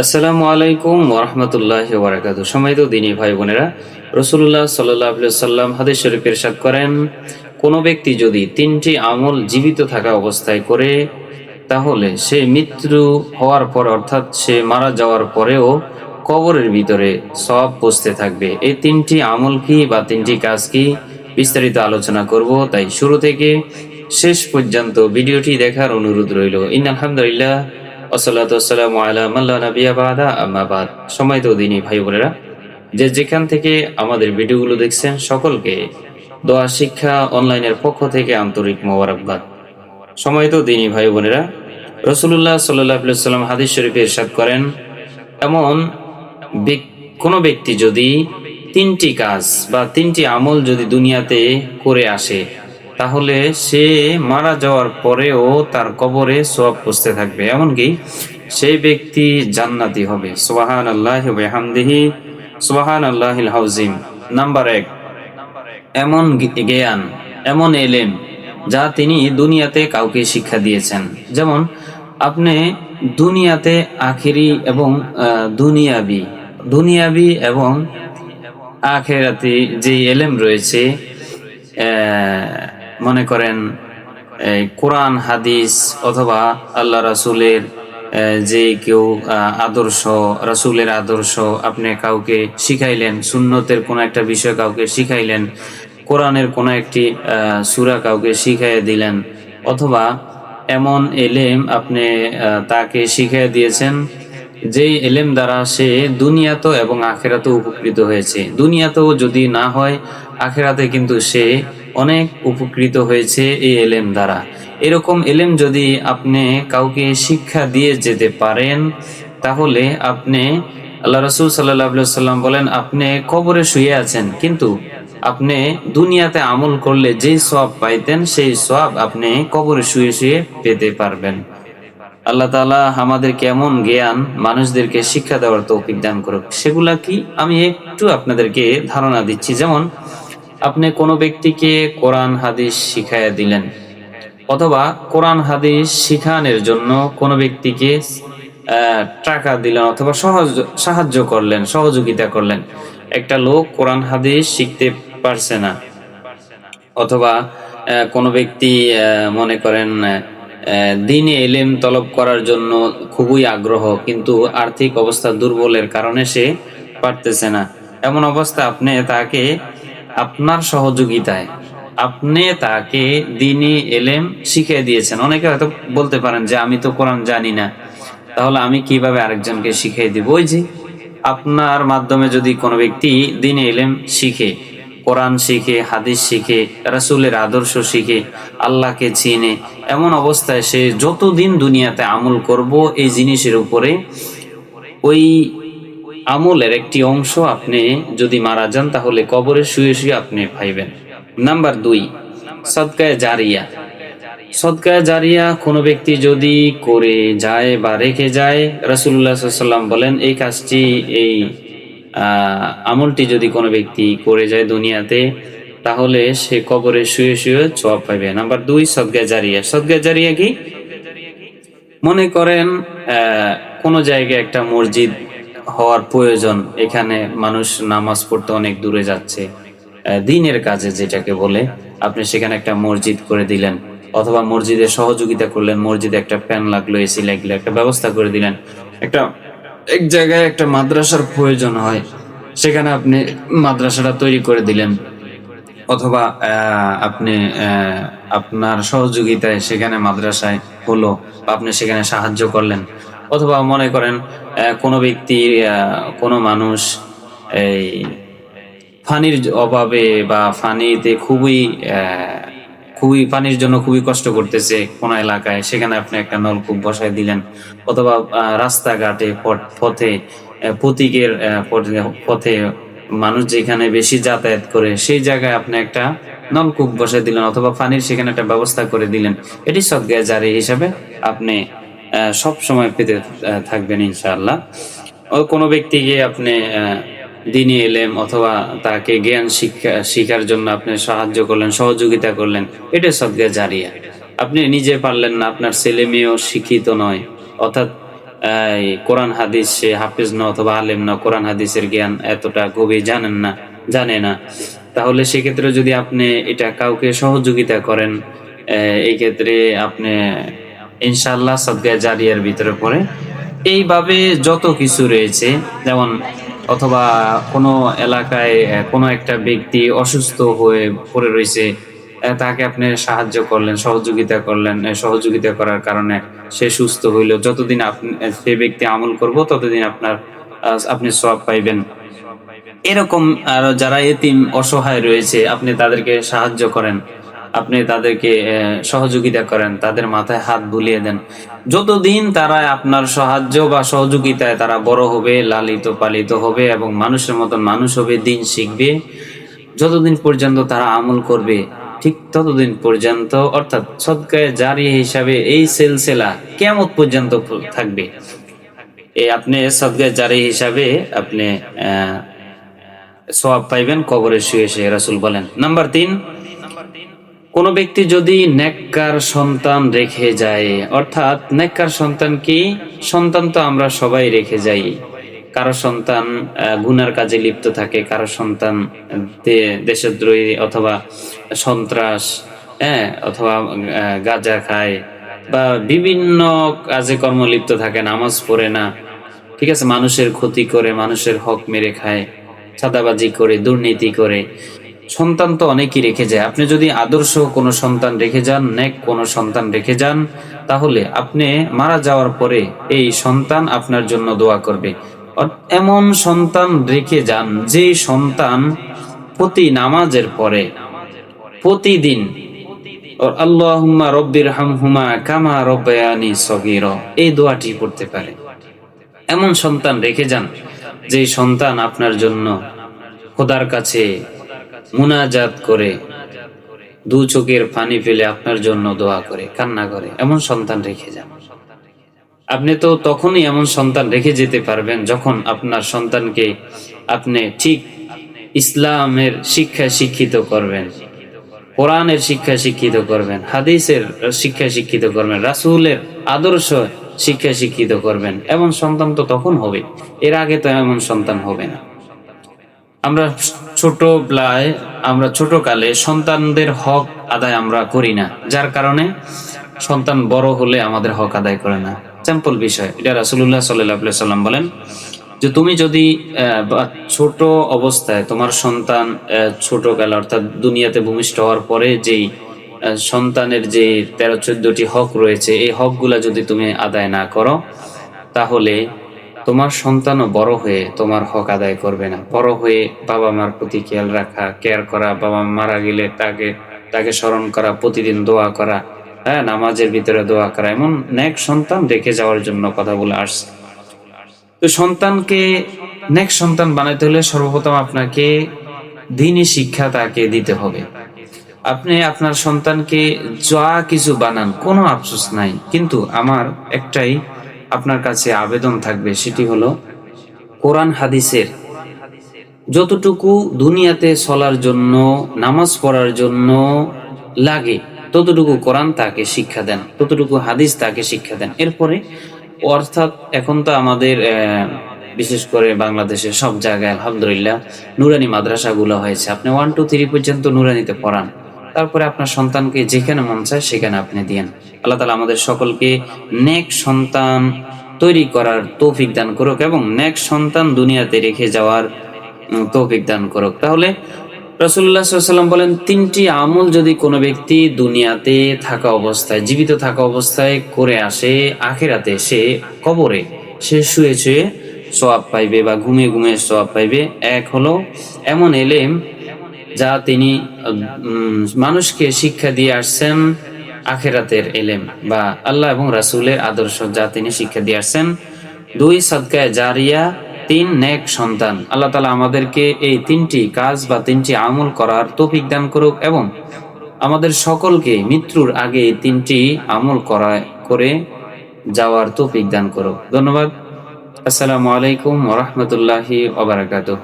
আসসালামু আলাইকুম ওরহমতুল্লাহ বারাকাত সময় তো দিনী ভাই বোনেরা রসুল্লাহ সাল্লাহ সাল্লাম হাদিস শরীফ ইরশাদ করেন, কোনো ব্যক্তি যদি তিনটি আমল জীবিত থাকা অবস্থায় করে, তাহলে সে মৃত্যু হওয়ার পর, অর্থাৎ সে মারা যাওয়ার পরেও কবরের ভিতরে সব পৌঁছতে থাকবে। এই তিনটি আমল কি বা তিনটি কাজ কি, বিস্তারিত আলোচনা করব। তাই শুরু থেকে শেষ পর্যন্ত ভিডিওটি দেখার অনুরোধ রইল। ইন আলহামদুলিল্লাহ আসসালাতাম আলা নাবিয়া বাদা আমাবাদ সময় তো দিনই ভাই বোনেরা, যে যেখান থেকে আমাদের ভিডিওগুলো দেখছেন সকলকে দোয়া, শিক্ষা অনলাইনের পক্ষ থেকে আন্তরিক মোবারকবাদ। সময় তো দিনই ভাই বোনেরা রসুল্লাহ সাল্লাম হাদিস শরীফে ইরশাদ করেন, এমন কোনো ব্যক্তি যদি তিনটি কাজ বা তিনটি আমল যদি দুনিয়াতে করে আসে তাহলে সে মারা যাওয়ার পরেও তার কবরে সব পুষতে থাকবে। এমনকি সেই ব্যক্তি জান্নাতি হবে। সোহান আল্লাহ হামদিহি সোহান আল্লাহ হাউজিম। নাম্বার এক, এমন জ্ঞ- জ্ঞান, এমন এলেম যা তিনি দুনিয়াতে কাউকে শিক্ষা দিয়েছেন। যেমন, আপনি দুনিয়াতে আখেরি এবং দুনিয়াবি দুনিয়াবি এবং আখেরাতি যে এলেম রয়েছে মনে করেন কোরআন, হাদিস অথবা আল্লাহ রাসূলের যে কেউ আদর্শ, রাসূলের আদর্শ আপনি কাউকে শিখাইলেন, সুন্নতের কোনো একটা বিষয় কাউকে শিখাইলেন, কোরআনের কোনো একটি সূরা কাউকে শিখাইয়ে দিলেন, অথবা এমন এলেম আপনি তাকে শিখিয়ে দিয়েছেন, যেই এলেম দ্বারা সে দুনিয়াতো এবং আখেরাতে উপকৃত হয়েছে। দুনিয়াতেও যদি না হয়, আখেরাতে কিন্তু সে অনেক উপকৃত হয়েছে এই এলেম দ্বারা। এরকম এলেম যদি আপনি কাউকে শিক্ষা দিয়ে যেতে পারেন, তাহলে আপনি, আল্লাহ রসুল সাল্লাহ সাল্লাম বলেন, আপনি কবরে শুয়ে আছেন, কিন্তু আপনি দুনিয়াতে আমল করলে যেই সব পাইতেন, সেই সব আপনি কবরে শুয়ে শুয়ে পেতে পারবেন। আল্লাহ তালা আমাদের কেমন জ্ঞান, মানুষদেরকে শিক্ষা দেওয়ার তৌফিক দান করুক। সেগুলা কি? আমি একটু আপনাদেরকে ধারণা দিচ্ছি। যেমন আপনি কোনো ব্যক্তিকে কোরআন, হাদিস শিখাইয়া দিলেন অথবা কোরআন, হাদিস শিখানোর জন্য কোনো ব্যক্তিকে টাকা দিলেন অথবা সহজ, সাহায্য করলেন, সহযোগিতা করলেন। একটা লোক কোরআন, হাদিস শিখতে পারছে না অথবা কোনো ব্যক্তি মনে করেন দিনে এলেম তলব করার জন্য খুবই আগ্রহ কিন্তু আর্থিক অবস্থা দুর্বলের কারণে সে পারতেছে না। এমন অবস্থা আপনি তাকে আপনার সহযোগিতায় আপনি তাকে দিনই এলেম শিখিয়ে দিয়েছেন। অনেকে হয়তো বলতে পারেন যে, আমি তো কোরআন জানি না। তাহলে আমি কীভাবে আরেকজনকে শিখিয়ে দিব? ওই যে, আপনার মাধ্যমে যদি কোনো ব্যক্তি দিনে এলেম শিখে, কোরআন শিখে, হাদিস শিখে, রাসূলের আদর্শ শিখে, আল্লাহকে চিনে, এমন অবস্থায় সে যতদিন দুনিয়াতে আমল করব, এই জিনিসের উপরে ওই আমলের একটি অংশ আপনি যদি মারা যান, তাহলে কবরে শুয়ে শুয়ে আপনি পাইবেন নাম্বার দুই, সদকায় জারিয়া। সদকায় জারিয়া কোনো ব্যক্তি যদি করে যায় বা রেখে যায় রাসুল্লাহ সাল্লাম বলেন, এই কাজটি, এই আমলটি যদি কোনো ব্যক্তি করে যায় দুনিয়াতে, তাহলে সে কবরে শুয়ে শুয়ে জবাব পাইবে। নাম্বার দুই সদগা জারিয়া। সদগা জারিয়া কি? মনে করেন কোনো জায়গায় একটা মসজিদ হওয়ার প্রয়োজন। এখানে মানুষ নামাজ পড়তে অনেক দূরে যাচ্ছে। দিনের কাজে যেটাকে বলে, আপনি সেখানে একটা মসজিদ করে দিলেন, অথবা মসজিদে সহযোগিতা করলেন, মসজিদে একটা ফ্যান লাগল, এসি লাগল, একটা ব্যবস্থা করে দিলেন। একটা, এক জায়গায় একটা মাদ্রাসার প্রয়োজন হয়, সেখানে আপনি মাদ্রাসাটা তৈরি করে দিলেন, অথবা আপনি আপনার সহযোগিতায় সেখানে মাদ্রাসায় হলো আপনি সেখানে সাহায্য করলেন। অথবা মনে করেন কোনো ব্যক্তি কোনো মানুষ এই পানির অভাবে বা পানিতে খুবই খুবই পানির জন্য খুবই কষ্ট করতেছে কোন এলাকায়, সেখানে আপনি একটা নলকূপ বসায় দিলেন অথবা রাস্তাঘাটে, পথ- প্রতীকের পথে- মানুষ যেখানে বেশি যাতায়াত করে, সেই জায়গায় আপনি একটা নলকূপ বসায় দিলেন অথবা পানির সেখানে একটা ব্যবস্থা করে দিলেন। এটি সদ্গায় জারি হিসাবে আপনি সব সময় পেতে থাকবেন ইনশাআল্লাহ। ও কোনো ব্যক্তিকে আপনি দিনী এলেম অথবা তাকে জ্ঞান শিক্ষা, শিখার জন্য আপনি সাহায্য করলেন, সহযোগিতা করলেন, এটা সদ্গা জারিয়া। আপনি নিজে পারলেন না, আপনার ছেলে মেয়েও শিক্ষিত নয়। অর্থাৎ কোরআন হাদিস সে হাফিজ না অথবা আলেম না কোরআন হাদিসের জ্ঞান এতটা গভীর জানেন না, জানে না। তাহলে সেক্ষেত্রে যদি আপনি এটা কাউকে সহযোগিতা করেন এই ক্ষেত্রে আপনি ইনশাল্লাহ সদগায় জারিয়ার ভিতরে পড়ে। এইভাবে যত কিছু রয়েছে, যেমন অথবা কোনো এলাকায় কোনো একটা ব্যক্তি অসুস্থ হয়ে পড়ে রয়েছে তাকে আপনি সাহায্য করলেন, সহযোগিতা করলেন সহযোগিতা করার কারণে সে সুস্থ হইল। যতদিন আপনি সে ব্যক্তি আমল করব, ততদিন আপনার আপনি সব পাইবেন। এরকম আর যারা এতিম অসহায় রয়েছে, আপনি তাদেরকে সাহায্য করেন। আপনি তাদেরকে সহযোগিতা করেন, তাদের মাথায় হাত বুলিয়ে দেন। যতদিন তারা আপনার সাহায্য বা সহযোগিতায় তারা বড় হবে, লালিত পালিত হবে এবং মানুষের মতন মানুষ হবে, দিন শিখবে, যতদিন পর্যন্ত তারা আমল করবে, ঠিক ততদিন পর্যন্ত, অর্থাৎ সদকায় জারি হিসাবে এই সিলসিলা কেমন পর্যন্ত থাকবে। এই আপনি সদকায় জারি হিসাবে আপনি সওয়াব পাইবেন, কবরে শুয়ে শুয়ে রাসুল বলেন। নাম্বার তিন কোন ব্যক্তি যদি নেককার সন্তান রেখে যায়, অর্থাৎ নেককার সন্তান কি? সন্তান তো আমরা সবাই রেখে যাই। কারও সন্তান গুনার কাজে লিপ্ত থাকে, কারও সন্তান দেশদ্রোহী অথবা সন্ত্রাস হ্যাঁ অথবা গাঁজা খায় বা বিভিন্ন কাজে কর্ম লিপ্ত থাকে, নামাজ পড়ে না। ঠিক আছে? মানুষের ক্ষতি করে, মানুষের হক মেরে খায়, চাঁদাবাজি করে, দুর্নীতি করে। সন্তান তো অনেকই রেখে যায়। আপনি যদি আদর্শ কোনো সন্তান রেখে যান, নেক কোনো সন্তান রেখে যান, তাহলে আপনি মারা যাওয়ার পরে এই সন্তান আপনার জন্য দোয়া করবে। এমন সন্তান রেখে যান, যে সন্তান প্রতি নামাজের পরে, প্রতিদিন আল্লাহুম্মা রব্বির হামহুমা কামা রব্বায়ানি সগীর, এই দোয়াটি পড়তে পারে। এমন সন্তান রেখে যান, যে সন্তান আপনার জন্য খোদার কাছে মুনাজাত করে দু চোখের পানি ফেলে আপনার জন্য দোয়া করে, কান্না করে, এমন সন্তান রেখে যান। আপনি তো তখনই এমন সন্তান রেখে যেতে পারবেন যখন আপনার সন্তানকে আপনি ঠিক ইসলামের শিক্ষা শিক্ষিত করবেন, কোরআনের শিক্ষা শিক্ষিত করবেন, হাদিসের শিক্ষা শিক্ষিত করবেন, রাসূলের আদর্শ শিক্ষা শিক্ষিত করবেন, এমন সন্তান তো তখন হবে। এর আগে তো এমন সন্তান হবে না। আমরা ছোট বেলায় আমরা ছোট কালে সন্তানদের হক আদায় আমরা করি না। যার কারণে সন্তান বড় হলে আমাদের হক আদায় করে না। সিম্পল বিষয় এটা রাসূলুল্লাহ সাল্লাল্লাহু আলাইহি সাল্লাম বলেন যে তুমি যদি ছোট অবস্থায় তোমার সন্তান আহ, ছোট কালে অর্থাৎ দুনিয়াতে ভূমিষ্ঠ হওয়ার পরে যেই সন্তানের যে তেরো চোদ্দটি হক রয়েছে এই হকগুলা যদি তুমি আদায় না করো তাহলে তোমার সন্তানও বড় হয়ে তোমার হক আদায় করবে না। বড় হয়ে বাবা মার প্রতি খেয়াল রাখা কেয়ার করা, বাবা মারা গেলে তাকে তাকে স্মরণ করা, প্রতিদিন দোয়া করা হ্যাঁ নামাজের ভিতরে দোয়া করা, এমন নেক সন্তান রেখে যাওয়ার জন্য কথা বলে আসছে। তো সন্তানকে, নেক সন্তান বানাইতে হলে সর্বপ্রথম আপনাকে দিনই শিক্ষা তাকে দিতে হবে। আপনি আপনার সন্তানকে যা কিছু বানান, কোনো আফসোস নাই। কিন্তু আমার একটাই আপনার কাছে আবেদন থাকবে সেটি হলো কোরআন হাদিসের যতটুকু দুনিয়াতে চলার জন্য, নামাজ পড়ার জন্য লাগে, ততটুকু কোরআন তাকে শিক্ষা দেন, ততটুকু হাদিস তাকে শিক্ষা দেন। এরপরে অর্থাৎ এখন তো আমাদের বিশেষ করে বাংলাদেশে সব জায়গায় আলহামদুলিল্লাহ নুরানি মাদ্রাসাগুলো হয়েছে। আপনি ওয়ান টু থ্রি পর্যন্ত নুরানিতে পড়ান। তারপরে আপনার সন্তানকে যেখানে মন চায় সেখানে আপনি দিয়েন। আল্লাহ তালা আমাদের সকলকে নেক সন্তান তৈরি করার তৌফিক দান করুক এবং নেক সন্তান দুনিয়াতে রেখে যাওয়ার তৌফিক দান করুক। তাহলে রসুল্লাহ সাল্লাম বলেন, তিনটি আমল যদি কোনো ব্যক্তি দুনিয়াতে থাকা অবস্থায়, জীবিত থাকা অবস্থায় করে আসে, আখেরাতে সে কবরে, সে শুয়ে শুয়ে সোয়াব পাইবে বা ঘুমিয়ে ঘুমিয়ে সোয়াব পাইবে। এক হলো এমন এলেম যা তিনি মানুষকে শিক্ষা দিয়ে আসছেন আখেরাতের এলেম বা আল্লাহ এবং রাসূলের আদর্শ যা তিনি শিক্ষা দিয়ে আসছেন। দুই সদকায় জারিয়া, তিন নেক সন্তান। আল্লাহ তালা আমাদেরকে এই তিনটি কাজ বা তিনটি আমল করার তৌফিক দান করুক এবং আমাদের সকলকে মৃত্যুর আগে তিনটি আমল করা করে যাওয়ার তৌফিক দান করুক। ধন্যবাদ। আসসালামু আলাইকুম ওরহমতুল্লাহি ওবরাকাতুহ